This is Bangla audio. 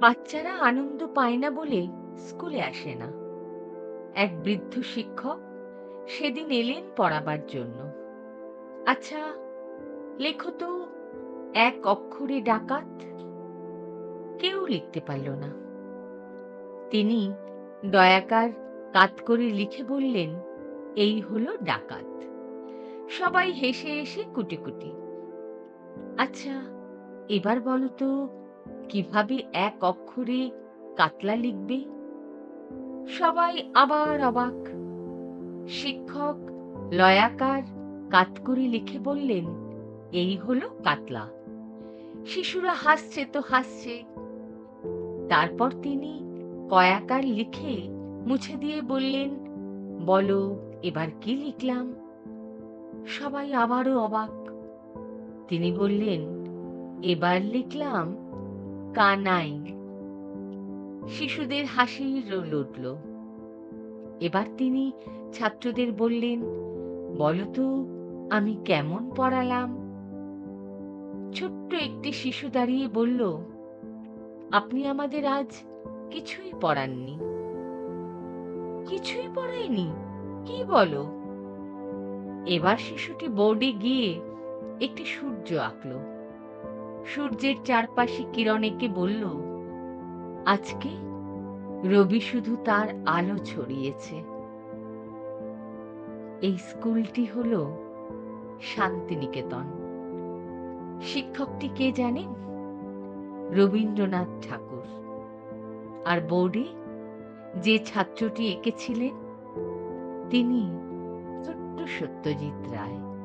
বাচ্চারা আনন্দ পায় না বলে স্কুলে আসে না। এক বৃদ্ধ শিক্ষক সেদিন এলেন পড়াবার জন্য। আচ্ছা লেখো তো, এক অক্ষরে ডাকাত। কেউ লিখতে পারল না। তিনি দয়াকার কাত করে লিখে বললেন, এই হলো ডাকাত। সবাই হেসে হেসে কুটি কুটি আচ্ছা এবার বলো তো কীভাবে এক অক্ষরে কাতলা লিখবে? সবাই আবার অবাক। শিক্ষক, লয়াকার কাত করে লিখে বললেন, এই হলো কাতলা। শিশুরা হাসছে তো হাসছে। তারপর তিনি কয়াকার লিখে মুছে দিয়ে বললেন, বলো, এবার কি লিখলাম? সবাই আবারও অবাক। তিনি বললেন, এবার লিখলাম কানাই। শিশুদের হাসি রোল উঠল। এবার তিনি ছাত্রদের বললেন, বলতো, আমি কেমন পড়ালাম? ছোট্ট একটি শিশু দাঁড়িয়ে বলল, আপনি আমাদের আজ কিছুই পড়াননি। কিছুই পড়ায়নি কি বলো? এবার শিশুটি বোর্ডে গিয়ে একটি সূর্য আঁকল। সূর্যের চারপাশে কিরণ এঁকে বলল, আজকে রবি শুধু তার আলো ছড়িয়েছে। এই স্কুলটি হল শান্তিনিকেতন। শিক্ষকটি কে জানেন? রবীন্দ্রনাথ ঠাকুর। আর বোর্ডে যে ছাত্রটি এঁকেছিলেন, তিনি ছোট্ট সত্যজিৎ রায়।